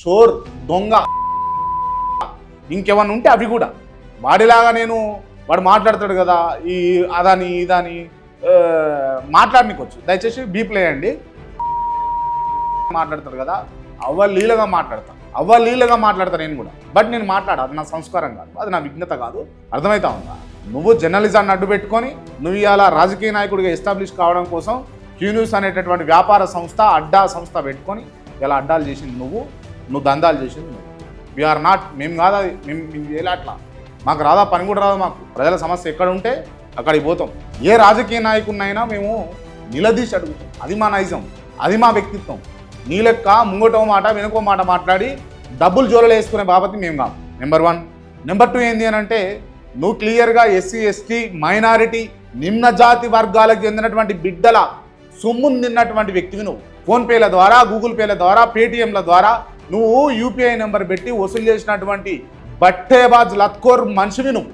చోర్ దొంగ. ఇంకేమన్నా ఉంటే అవి కూడా. వాడిలాగా నేను వాడు మాట్లాడతాడు కదా ఈ అదని ఇదని మాట్లాడనికొచ్చు. దయచేసి బీప్లే అండి. మాట్లాడతాడు కదా అవ్వలీలగా మాట్లాడతా. అవ్వలీలగా మాట్లాడతా నేను కూడా. బట్ నేను మాట్లాడ అది నా సంస్కారం కాదు అది నా విఘ్నత కాదు. అర్థమవుతా ఉందా? నువ్వు జర్నలిజాన్ని అడ్డు పెట్టుకొని నువ్వు ఇవాళ రాజకీయ నాయకుడిగా ఎస్టాబ్లిష్ కావడం కోసం క్యూ న్యూస్ అనేటటువంటి వ్యాపార సంస్థ అడ్డా సంస్థ పెట్టుకొని ఇలా అడ్డాలు చేసింది నువ్వు. నువ్వు దందాలు చేసేది నువ్వు. వీఆర్ నాట్ మేము కాదు అది మేము మేము చేయలే అట్లా. మాకు రాదా పని కూడా రాదు మాకు. ప్రజల సమస్య ఎక్కడ ఉంటే అక్కడికి పోతాం. ఏ రాజకీయ నాయకుడినైనా మేము నిలదీసి అడుగుతాం. అది మా నైజం. అది మా వ్యక్తిత్వం. నీ లెక్క ముంగటో మాట వెనుకో మాట మాట్లాడి డబ్బులు జోలలు వేసుకునే బాబతి మేము కాదు నెంబర్ వన్ నెంబర్ టూ ఏంది అని అంటే నువ్వు క్లియర్గా ఎస్సీ ఎస్టీ మైనారిటీ నిమ్న జాతి వర్గాలకు చెందినటువంటి బిడ్డల సొమ్మును తిన్నటువంటి వ్యక్తివి నువ్వు. ఫోన్పేల ద్వారా గూగుల్ పేల ద్వారా పేటిఎంల ద్వారా నువ్వు యూపీఐ నెంబర్ పెట్టి వసూలు చేసినటువంటి బట్టేబాజ్ లత్కోర్ మనిషివి నువ్వు.